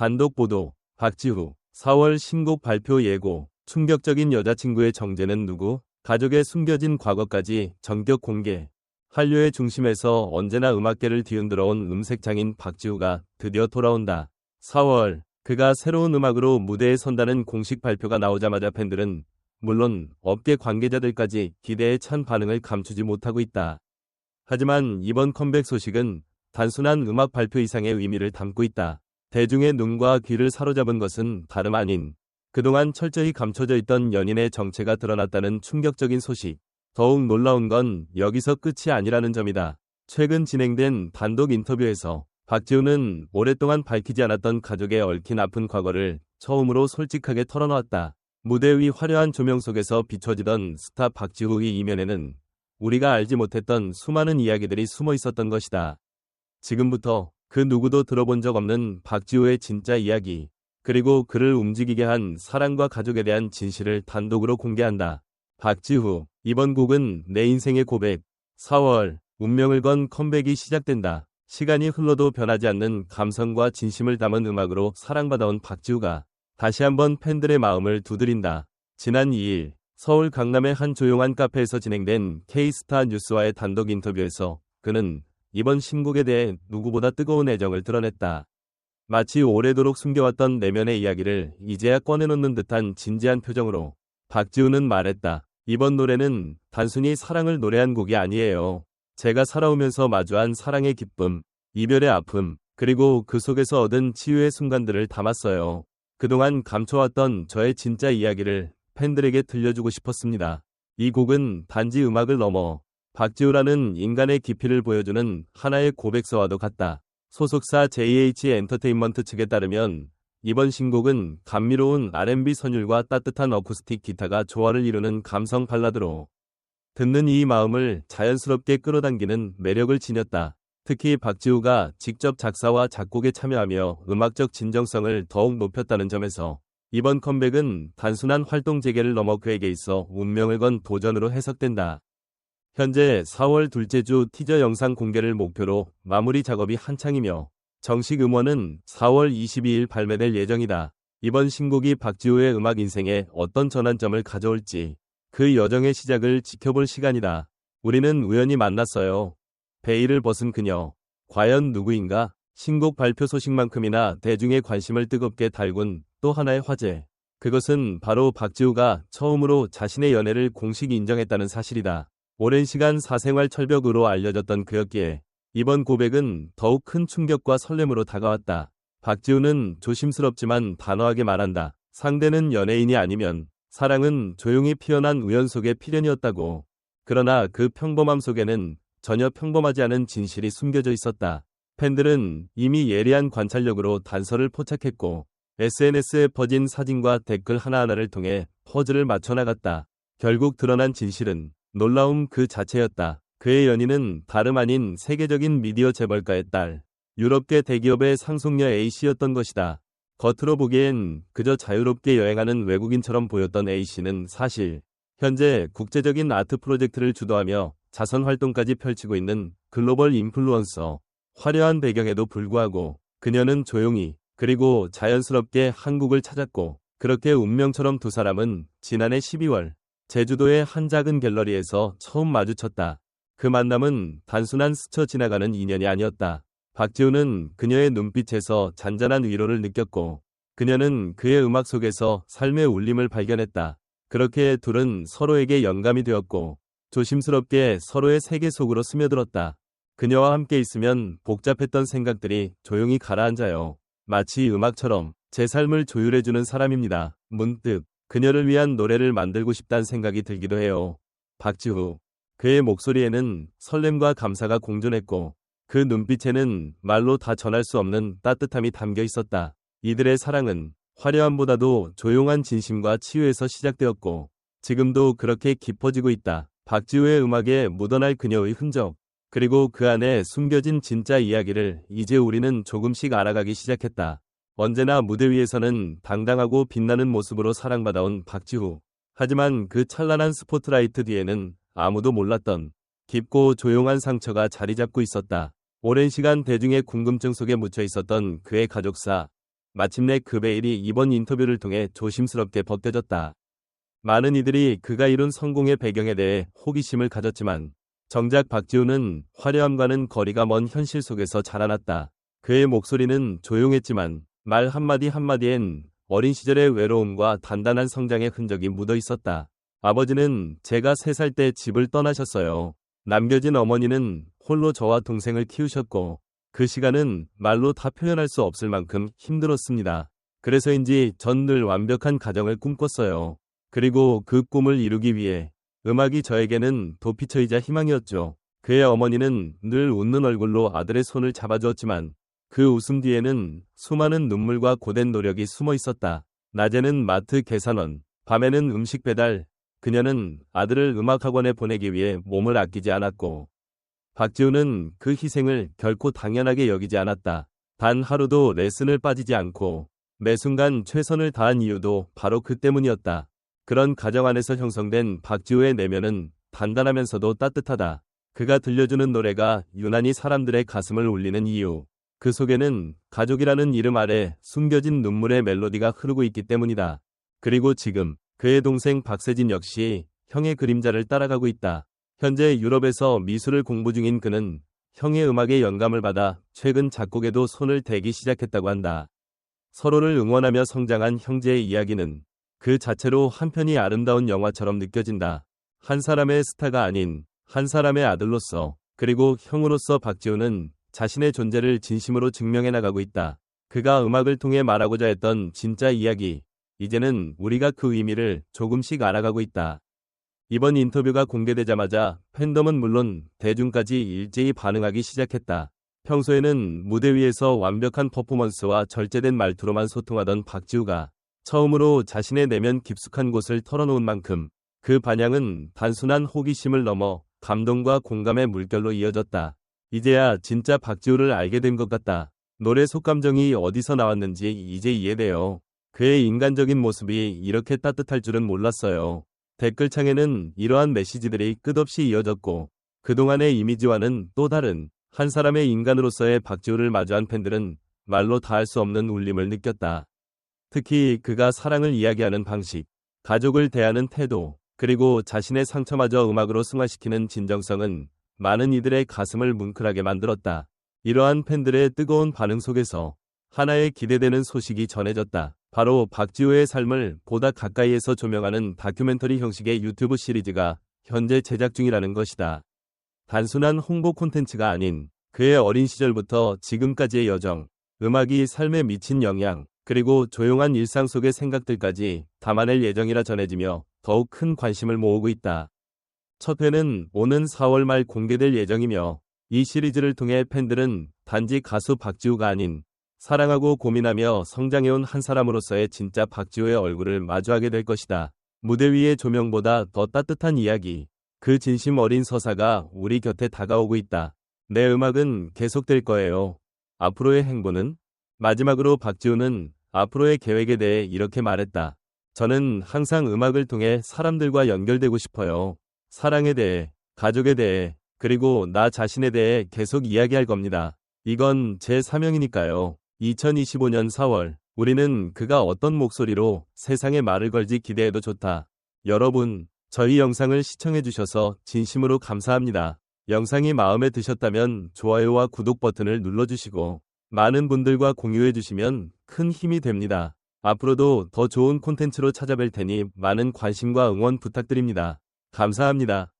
단독 보도, 박지후, 4월 신곡 발표 예고, 충격적인 여자친구의 정체는 누구? 가족의 숨겨진 과거까지 전격 공개. 한류의 중심에서 언제나 음악계를 뒤흔들어 온 음색장인 박지우가 드디어 돌아온다. 4월, 그가 새로운 음악으로 무대에 선다는 공식 발표가 나오자마자 팬들은 물론 업계 관계자들까지 기대에 찬 반응을 감추지 못하고 있다. 하지만 이번 컴백 소식은 단순한 음악 발표 이상의 의미를 담고 있다. 대중의 눈과 귀를 사로잡은 것은 다름 아닌 그동안 철저히 감춰져 있던 연인의 정체가 드러났다는 충격적인 소식. 더욱 놀라운 건 여기서 끝이 아니라는 점이다. 최근 진행된 단독 인터뷰에서 박지우는 오랫동안 밝히지 않았던 가족의 얽힌 아픈 과거를 처음으로 솔직하게 털어놓았다. 무대 위 화려한 조명 속에서 비춰지던 스타 박지우의 이면에는 우리가 알지 못했던 수많은 이야기들이 숨어 있었던 것이다. 지금부터 그 누구도 들어본 적 없는 박지우의 진짜 이야기, 그리고 그를 움직이게 한 사랑과 가족에 대한 진실을 단독으로 공개한다. 박지후, 이번 곡은 내 인생의 고백. 4월, 운명을 건 컴백이 시작된다. 시간이 흘러도 변하지 않는 감성과 진심을 담은 음악으로 사랑받아온 박지우가 다시 한번 팬들의 마음을 두드린다. 지난 2일, 서울 강남의 한 조용한 카페에서 진행된 K스타 뉴스와의 단독 인터뷰에서 그는 이번 신곡에 대해 누구보다 뜨거운 애정을 드러냈다. 마치 오래도록 숨겨왔던 내면의 이야기를 이제야 꺼내놓는 듯한 진지한 표정으로 박지우는 말했다. 이번 노래는 단순히 사랑을 노래한 곡이 아니에요. 제가 살아오면서 마주한 사랑의 기쁨, 이별의 아픔, 그리고 그 속에서 얻은 치유의 순간들을 담았어요. 그동안 감춰왔던 저의 진짜 이야기를 팬들에게 들려주고 싶었습니다. 이 곡은 단지 음악을 넘어 박지우라는 인간의 깊이를 보여주는 하나의 고백서와도 같다. 소속사 JH 엔터테인먼트 측에 따르면 이번 신곡은 감미로운 R&B 선율과 따뜻한 어쿠스틱 기타가 조화를 이루는 감성 발라드로 듣는 이 마음을 자연스럽게 끌어당기는 매력을 지녔다. 특히 박지우가 직접 작사와 작곡에 참여하며 음악적 진정성을 더욱 높였다는 점에서 이번 컴백은 단순한 활동 재개를 넘어 그에게 있어 운명을 건 도전으로 해석된다. 현재 4월 둘째 주 티저 영상 공개를 목표로 마무리 작업이 한창이며 정식 음원은 4월 22일 발매될 예정이다. 이번 신곡이 박지우의 음악 인생에 어떤 전환점을 가져올지 그 여정의 시작을 지켜볼 시간이다. 우리는 우연히 만났어요. 베일을 벗은 그녀. 과연 누구인가? 신곡 발표 소식만큼이나 대중의 관심을 뜨겁게 달군 또 하나의 화제. 그것은 바로 박지우가 처음으로 자신의 연애를 공식 인정했다는 사실이다. 오랜 시간 사생활 철벽으로 알려졌던 그였기에 이번 고백은 더욱 큰 충격과 설렘으로 다가왔다. 박지우는 조심스럽지만 단호하게 말한다. 상대는 연예인이 아니면 사랑은 조용히 피어난 우연 속의 필연이었다고. 그러나 그 평범함 속에는 전혀 평범하지 않은 진실이 숨겨져 있었다. 팬들은 이미 예리한 관찰력으로 단서를 포착했고 SNS에 퍼진 사진과 댓글 하나하나를 통해 퍼즐을 맞춰 나갔다. 결국 드러난 진실은 놀라움 그 자체였다. 그의 연인은 다름 아닌 세계적인 미디어 재벌가의 딸, 유럽계 대기업의 상속녀 A씨였던 것이다. 겉으로 보기엔 그저 자유롭게 여행하는 외국인처럼 보였던 A씨는 사실 현재 국제적인 아트 프로젝트를 주도하며 자선 활동까지 펼치고 있는 글로벌 인플루언서. 화려한 배경에도 불구하고 그녀는 조용히 그리고 자연스럽게 한국을 찾았고 그렇게 운명처럼 두 사람은 지난해 12월 제주도의 한 작은 갤러리에서 처음 마주쳤다. 그 만남은 단순한 스쳐 지나가는 인연이 아니었다. 박지우는 그녀의 눈빛에서 잔잔한 위로를 느꼈고 그녀는 그의 음악 속에서 삶의 울림을 발견했다. 그렇게 둘은 서로에게 영감이 되었고 조심스럽게 서로의 세계 속으로 스며들었다. 그녀와 함께 있으면 복잡했던 생각들이 조용히 가라앉아요. 마치 음악처럼 제 삶을 조율해주는 사람입니다. 문득 그녀를 위한 노래를 만들고 싶다는 생각이 들기도 해요. 박지후. 그의 목소리에는 설렘과 감사가 공존했고 그 눈빛에는 말로 다 전할 수 없는 따뜻함이 담겨 있었다. 이들의 사랑은 화려함보다도 조용한 진심과 치유에서 시작되었고 지금도 그렇게 깊어지고 있다. 박지우의 음악에 묻어날 그녀의 흔적 그리고 그 안에 숨겨진 진짜 이야기를 이제 우리는 조금씩 알아가기 시작했다. 언제나 무대 위에서는 당당하고 빛나는 모습으로 사랑받아온 박지후. 하지만 그 찬란한 스포트라이트 뒤에는 아무도 몰랐던 깊고 조용한 상처가 자리 잡고 있었다. 오랜 시간 대중의 궁금증 속에 묻혀 있었던 그의 가족사. 마침내 그 베일이 이번 인터뷰를 통해 조심스럽게 벗겨졌다. 많은 이들이 그가 이룬 성공의 배경에 대해 호기심을 가졌지만 정작 박지우는 화려함과는 거리가 먼 현실 속에서 자라났다. 그의 목소리는 조용했지만 말 한마디 한마디엔 어린 시절의 외로움과 단단한 성장의 흔적이 묻어 있었다. 아버지는 제가 3살 때 집을 떠나셨어요. 남겨진 어머니는 홀로 저와 동생을 키우셨고 그 시간은 말로 다 표현할 수 없을 만큼 힘들었습니다. 그래서인지 전 늘 완벽한 가정을 꿈꿨어요. 그리고 그 꿈을 이루기 위해 음악이 저에게는 도피처이자 희망이었죠. 그의 어머니는 늘 웃는 얼굴로 아들의 손을 잡아주었지만 그 웃음 뒤에는 수많은 눈물과 고된 노력이 숨어 있었다. 낮에는 마트 계산원, 밤에는 음식 배달, 그녀는 아들을 음악학원에 보내기 위해 몸을 아끼지 않았고 박지우는 그 희생을 결코 당연하게 여기지 않았다. 단 하루도 레슨을 빠지지 않고 매 순간 최선을 다한 이유도 바로 그 때문이었다. 그런 가정 안에서 형성된 박지우의 내면은 단단하면서도 따뜻하다. 그가 들려주는 노래가 유난히 사람들의 가슴을 울리는 이유. 그 속에는 가족이라는 이름 아래 숨겨진 눈물의 멜로디가 흐르고 있기 때문이다. 그리고 지금 그의 동생 박세진 역시 형의 그림자를 따라가고 있다. 현재 유럽에서 미술을 공부 중인 그는 형의 음악에 영감을 받아 최근 작곡에도 손을 대기 시작했다고 한다. 서로를 응원하며 성장한 형제의 이야기는 그 자체로 한편이 아름다운 영화처럼 느껴진다. 한 사람의 스타가 아닌 한 사람의 아들로서 그리고 형으로서 박지우는 자신의 존재를 진심으로 증명해 나가고 있다. 그가 음악을 통해 말하고자 했던 진짜 이야기. 이제는 우리가 그 의미를 조금씩 알아가고 있다. 이번 인터뷰가 공개되자마자 팬덤은 물론 대중까지 일제히 반응하기 시작했다. 평소에는 무대 위에서 완벽한 퍼포먼스와 절제된 말투로만 소통하던 박지우가 처음으로 자신의 내면 깊숙한 곳을 털어놓은 만큼 그 반향은 단순한 호기심을 넘어 감동과 공감의 물결로 이어졌다. 이제야 진짜 박지우를 알게 된 것 같다. 노래 속감정이 어디서 나왔는지 이제 이해돼요. 그의 인간적인 모습이 이렇게 따뜻할 줄은 몰랐어요. 댓글창에는 이러한 메시지들이 끝없이 이어졌고 그동안의 이미지와는 또 다른 한 사람의 인간으로서의 박지우를 마주한 팬들은 말로 다 할 수 없는 울림을 느꼈다. 특히 그가 사랑을 이야기하는 방식, 가족을 대하는 태도, 그리고 자신의 상처마저 음악으로 승화시키는 진정성은 많은 이들의 가슴을 뭉클하게 만들었다. 이러한 팬들의 뜨거운 반응 속에서 하나의 기대되는 소식이 전해졌다. 바로 박지우의 삶을 보다 가까이에서 조명하는 다큐멘터리 형식의 유튜브 시리즈가 현재 제작 중이라는 것이다. 단순한 홍보 콘텐츠가 아닌 그의 어린 시절부터 지금까지의 여정, 음악이 삶에 미친 영향, 그리고 조용한 일상 속의 생각들까지 담아낼 예정이라 전해지며 더욱 큰 관심을 모으고 있다. 첫 회는 오는 4월 말 공개될 예정이며 이 시리즈를 통해 팬들은 단지 가수 박지우가 아닌 사랑하고 고민하며 성장해온 한 사람으로서의 진짜 박지호의 얼굴을 마주하게 될 것이다. 무대 위의 조명보다 더 따뜻한 이야기. 그 진심 어린 서사가 우리 곁에 다가오고 있다. 내 음악은 계속될 거예요. 앞으로의 행보는? 마지막으로 박지우는 앞으로의 계획에 대해 이렇게 말했다. 저는 항상 음악을 통해 사람들과 연결되고 싶어요. 사랑에 대해, 가족에 대해, 그리고 나 자신에 대해 계속 이야기할 겁니다. 이건 제 사명이니까요. 2025년 4월 우리는 그가 어떤 목소리로 세상에 말을 걸지 기대해도 좋다. 여러분, 저희 영상을 시청해주셔서 진심으로 감사합니다. 영상이 마음에 드셨다면 좋아요와 구독 버튼을 눌러주시고 많은 분들과 공유해주시면 큰 힘이 됩니다. 앞으로도 더 좋은 콘텐츠로 찾아뵐 테니 많은 관심과 응원 부탁드립니다. 감사합니다.